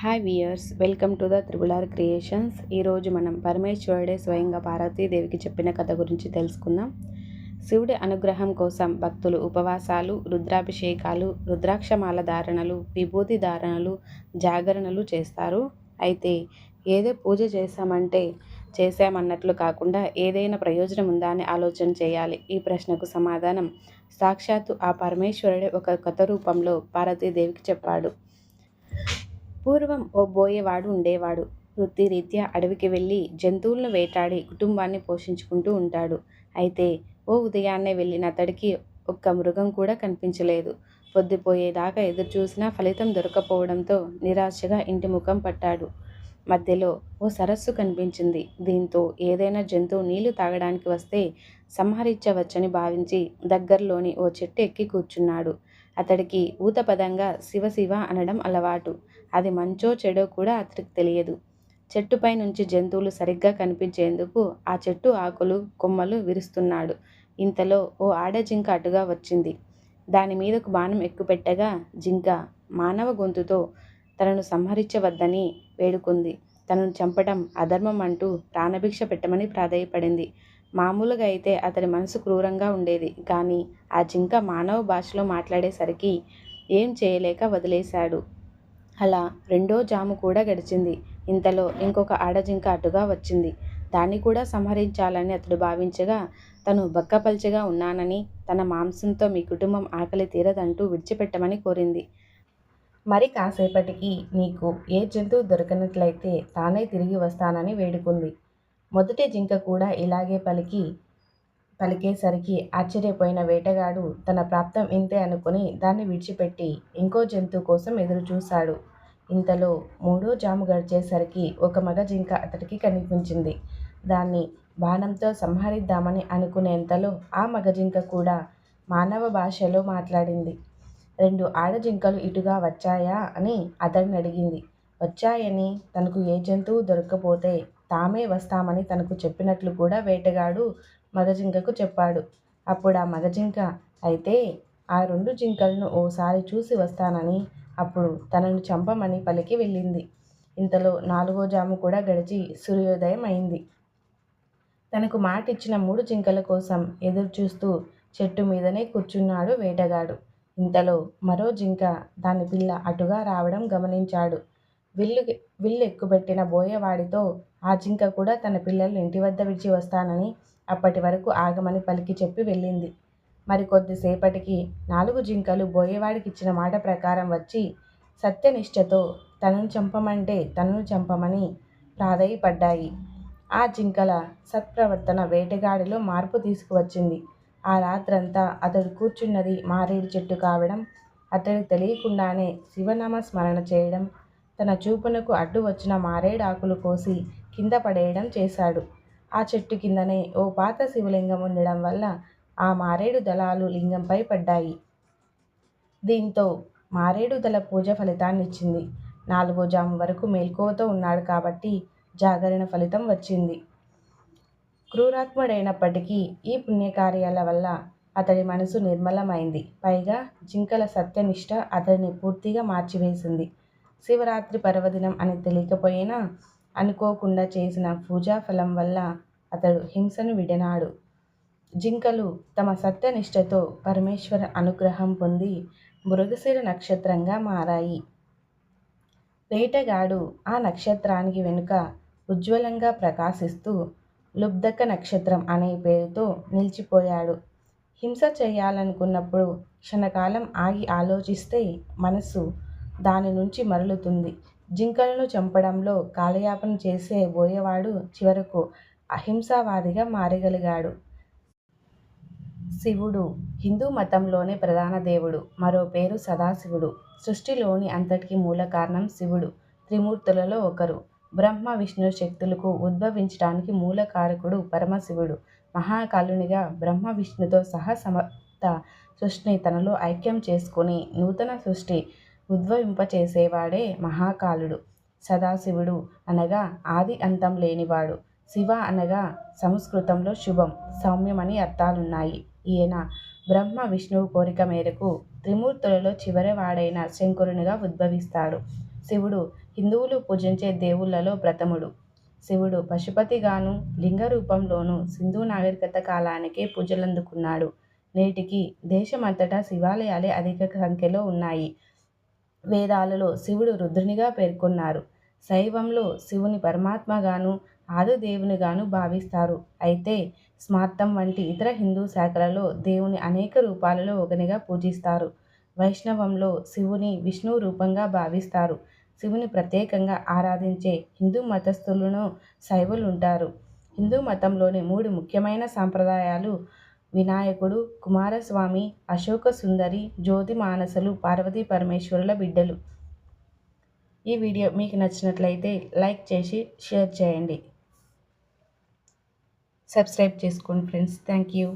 Hi viewers welcome to the త్రిబులార్ creations ఈరోజు మనం పరమేశ్వరుడే స్వయంగా పార్వతీదేవికి చెప్పిన కథ గురించి తెలుసుకుందాం. శివుడి అనుగ్రహం కోసం భక్తులు ఉపవాసాలు రుద్రాభిషేకాలు రుద్రాక్షమాల ధారణలు విభూతి ధారణలు జాగరణలు చేస్తారు. అయితే ఏదో పూజ చేశామంటే చేశామన్నట్లు కాకుండా ఏదైనా ప్రయోజనం ఉందా అని ఆలోచన చేయాలి. ఈ ప్రశ్నకు సమాధానం సాక్షాత్తు ఆ పరమేశ్వరుడే ఒక కథ రూపంలో పార్వతీదేవికి చెప్పాడు. పూర్వం ఓ బోయేవాడు ఉండేవాడు. వృత్తిరీత్యా అడవికి వెళ్ళి జంతువులను వేటాడి కుటుంబాన్ని పోషించుకుంటూ ఉంటాడు. అయితే ఓ ఉదయాన్నే వెళ్ళిన అతడికి ఒక్క మృగం కూడా కనిపించలేదు. పొద్దుపోయేదాకా ఎదురు చూసినా ఫలితం దొరకపోవడంతో నిరాశగా ఇంటి ముఖం పట్టాడు. మధ్యలో ఓ సరస్సు కనిపించింది. దీంతో ఏదైనా జంతువు నీళ్ళు తాగడానికి వస్తే సంహరించవచ్చని భావించి దగ్గరలోని ఓ చెట్టు ఎక్కి కూర్చున్నాడు. అతడికి ఊతపదంగా శివ శివ అనడం అలవాటు. అది మంచో చెడో కూడా అతనికి తెలియదు. చెట్టుపై నుంచి జంతువులు సరిగ్గా కనిపించేందుకు ఆ చెట్టు ఆకులు కొమ్మలు విరుస్తున్నాడు. ఇంతలో ఓ ఆడ జింక అటుగా వచ్చింది. దాని మీదకు బాణం ఎక్కుపెట్టగా జింక మానవ గొంతుతో తనను సంహరించవద్దని వేడుకుంది. తనను చంపటం అధర్మం అంటూ ప్రాణభిక్ష పెట్టమని ప్రాధేయపడింది. మామూలుగా అయితే అతని మనసు క్రూరంగా ఉండేది. కానీ ఆ జింక మానవ భాషలో మాట్లాడేసరికి ఏం చేయలేక వదిలేశాడు. అలా రెండో జాము కూడా గడిచింది. ఇంతలో ఇంకొక ఆడజింక అటుగా వచ్చింది. దాన్ని కూడా సంహరించాలని అతడు భావించగా తను బక్కపల్చగా ఉన్నానని తన మాంసంతో మీ కుటుంబం ఆకలి తీరదంటూ విడిచిపెట్టమని కోరింది. మరి కాసేపటికి నీకు ఏ జంతువు దొరకనట్లయితే తానే తిరిగి వస్తానని వేడుకుంది. మొదటి జింక కూడా ఇలాగే పలికి పలికేసరికి ఆశ్చర్యపోయిన వేటగాడు తన ప్రాప్తం ఇంతే అనుకుని దాన్ని విడిచిపెట్టి ఇంకో జంతువు కోసం ఎదురు చూశాడు ఇంతలో మూడో జాము గడిచేసరికి ఒక మగ జింక అతడికి కనిపించింది. దాన్ని బాణంతో సంహరిద్దామని అనుకునేంతలో ఆ మగ జింక కూడా మానవ భాషలో మాట్లాడింది. రెండు ఆడజింకలు ఇటుగా వచ్చాయా అని అతడిని అడిగింది. వచ్చాయని తనకు ఏ జంతువు దొరక్కపోతే తామే వస్తామని తనకు చెప్పినట్లు కూడా వేటగాడు మగజింకకు చెప్పాడు. అప్పుడు ఆ మగజింక అయితే ఆ రెండు జింకలను ఓసారి చూసి వస్తానని అప్పుడు తనను చంపమని పలికి వెళ్ళింది. ఇంతలో నాలుగో జాము కూడా గడిచి సూర్యోదయం అయింది. తనకు మాట ఇచ్చిన మూడు జింకల కోసం ఎదురు చూస్తూ చెట్టు మీదనే కూర్చున్నాడు వేటగాడు. ఇంతలో మరో జింక దాని పిల్ల అటుగా రావడం గమనించాడు. విల్లు విల్లు ఎక్కుబెట్టిన బోయవాడితో ఆ జింక కూడా తన పిల్లలు ఇంటి వద్ద విడిచి వస్తానని అప్పటి వరకు ఆగమని పలికి చెప్పి వెళ్ళింది. మరి కొద్దిసేపటికి నాలుగు జింకలు బోయేవాడికి ఇచ్చిన మాట ప్రకారం వచ్చి సత్యనిష్టతో తనను చంపమంటే తనను చంపమని ప్రాధేయపడ్డాయి. ఆ జింకల సత్ప్రవర్తన వేటగాడిలో మార్పు తీసుకువచ్చింది. ఆ రాత్రంతా అతడు కూర్చున్నది మారేడు చెట్టు కావడం అతడికి తెలియకుండానే శివనామ స్మరణ చేయడం తన చూపునకు అడ్డు వచ్చిన మారేడు ఆకులు కోసి కింద పడేయడం చేశాడు. ఆ చెట్టు కిందనే ఓ పాత శివలింగం ఉండడం వల్ల ఆ మారేడు దళాలు లింగంపై పడ్డాయి. దీంతో మారేడు దళ పూజ ఫలితాన్నిచ్చింది. నాలుగో జాము వరకు మేల్కోవతో ఉన్నాడు కాబట్టి జాగరణ ఫలితం వచ్చింది. క్రూరాత్ముడైనప్పటికీ ఈ పుణ్యకార్యాల వల్ల అతడి మనసు నిర్మలమైంది. పైగా జింకల సత్యనిష్ట అతడిని పూర్తిగా మార్చివేసింది. శివరాత్రి పర్వదినం అని తెలియకపోయినా అనుకోకుండా చేసిన పూజా ఫలం వల్ల అతడు హింసను విడనాడు. జింకలు తమ సత్యనిష్టతో పరమేశ్వర అనుగ్రహం పొంది మృగశిర నక్షత్రంగా మారాయి. వేటగాడు ఆ నక్షత్రానికి వెనుక ఉజ్వలంగా ప్రకాశిస్తూ లుబ్ధక నక్షత్రం అనే పేరుతో నిలిచిపోయాడు. హింస చేయాలనుకున్నప్పుడు క్షణకాలం ఆగి ఆలోచిస్తే మనస్సు దాని నుంచి మరలుతుంది. జింకలను చంపడంలో కాలయాపన చేసే బోయేవాడు చివరకు అహింసావాదిగా మారగలిగాడు. శివుడు హిందూ మతంలోనే ప్రధాన దేవుడు. మరో పేరు సదాశివుడు. సృష్టిలోని అంతటికి మూల కారణం శివుడు. త్రిమూర్తులలో ఒకరు. బ్రహ్మ విష్ణు శక్తులకు ఉద్భవించడానికి మూల కారకుడు పరమశివుడు. మహాకాలునిగా బ్రహ్మ విష్ణుతో సహా సమత సృష్టిని తనలో ఐక్యం చేసుకుని నూతన సృష్టి ఉద్భవింపచేసేవాడే మహాకాలుడు. సదాశివుడు అనగా ఆది అంతం లేనివాడు. శివ అనగా సంస్కృతంలో శుభం సౌమ్యమని అర్థాలున్నాయి. ఈయన బ్రహ్మ విష్ణువు కోరిక మేరకు త్రిమూర్తులలో చివరివాడైన శంకరునిగా ఉద్భవిస్తాడు. శివుడు హిందువులు పూజించే దేవుళ్ళలో ప్రథముడు. శివుడు పశుపతిగాను లింగ రూపంలోనూ సింధు నాగరికత కాలానికే పూజలందుకున్నాడు. నేటికి దేశమంతటా శివాలయాలే అధిక సంఖ్యలో ఉన్నాయి. వేదాలలో శివుడు రుద్రునిగా పేర్కొన్నారు. శైవంలో శివుని పరమాత్మగాను ఆదిదేవునిగాను భావిస్తారు. అయితే స్మార్తం వంటి ఇతర హిందూ శాఖలలో దేవుని అనేక రూపాలలో ఒకనిగా పూజిస్తారు. వైష్ణవంలో శివుని విష్ణు రూపంగా భావిస్తారు. శివుని ప్రత్యేకంగా ఆరాధించే హిందూ మతస్థులను శైవులుంటారు. హిందూ మతంలోని మూడు ముఖ్యమైన సాంప్రదాయాలు వినాయకుడు కుమారస్వామి అశోక సుందరి జ్యోతి మానసలు పార్వతీ పరమేశ్వరుల బిడ్డలు. ఈ వీడియో మీకు నచ్చినట్లయితే లైక్ చేసి షేర్ చేయండి. సబ్స్క్రైబ్ చేసుకోండి ఫ్రెండ్స్. Thank you.